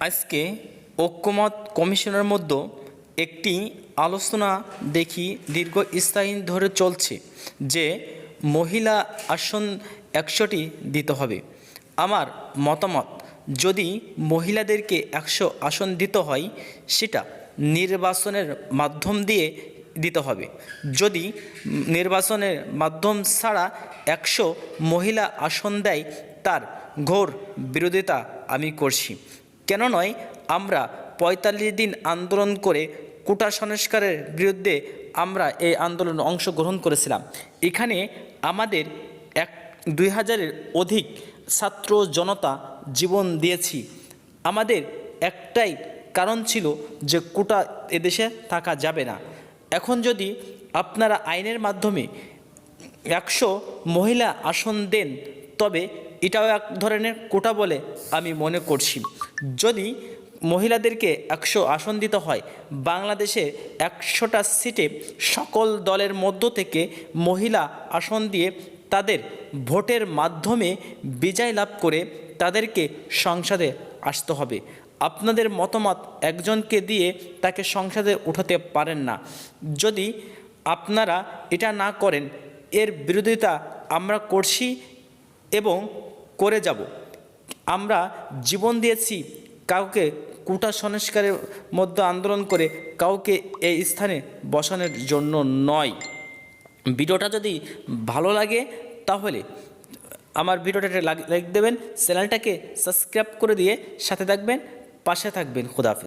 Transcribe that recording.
আজকে ঐক্যমত কমিশনের মধ্যে একটি আলোচনা দেখি দীর্ঘস্থায়ী ধরে চলছে যে মহিলা আসন একশোটি দিতে হবে। আমার মতামত, যদি মহিলাদেরকে একশো আসন দিতে হয়, সেটা নির্বাচনের মাধ্যম দিয়ে দিতে হবে। যদি নির্বাচনের মাধ্যম ছাড়া একশো মহিলা আসন দেয়, তার ঘোর বিরোধিতা আমি করছি। কেন নয়, আমরা পঁয়তাল্লিশ দিন আন্দোলন করে কোটা সংস্কারের বিরুদ্ধে আমরা এই আন্দোলনে অংশগ্রহণ করেছিলাম। এখানে আমাদের এক দুই হাজারের অধিক ছাত্র জনতা জীবন দিয়েছি। আমাদের একটাই কারণ ছিল যে কোটা এদেশে থাকা যাবে না। এখন যদি আপনারা আইনের মাধ্যমে একশো মহিলা আসন দেন, তবে এটাও এক ধরনের কোটা বলে আমি মনে করছি। যদি মহিলাদেরকে একশো আসন দিতে হয়, বাংলাদেশে একশোটা সিটে সকল দলের মধ্য থেকে মহিলা আসন দিয়ে তাদের ভোটের মাধ্যমে বিজয় লাভ করে তাদেরকে সংসদে আসতে হবে। আপনাদের মতামত একজনকে দিয়ে তাকে সংসদে উঠাতে পারেন না। যদি আপনারা এটা না করেন, এর বিরোধিতা আমরা করছি এবং করে যাব। আমরা জীবন দিয়েছি কাউকে কুটা সংস্কারের মধ্যে আন্দোলন করে কাউকে এই স্থানে বসানোর জন্য নয়। ভিডিওটা যদি ভালো লাগে তাহলে আমার ভিডিওটাকে লাইক দেবেন, চ্যানেলটাকে সাবস্ক্রাইব করে দিয়ে সাথে থাকবেন, পাশে থাকবেন খুদাফিজ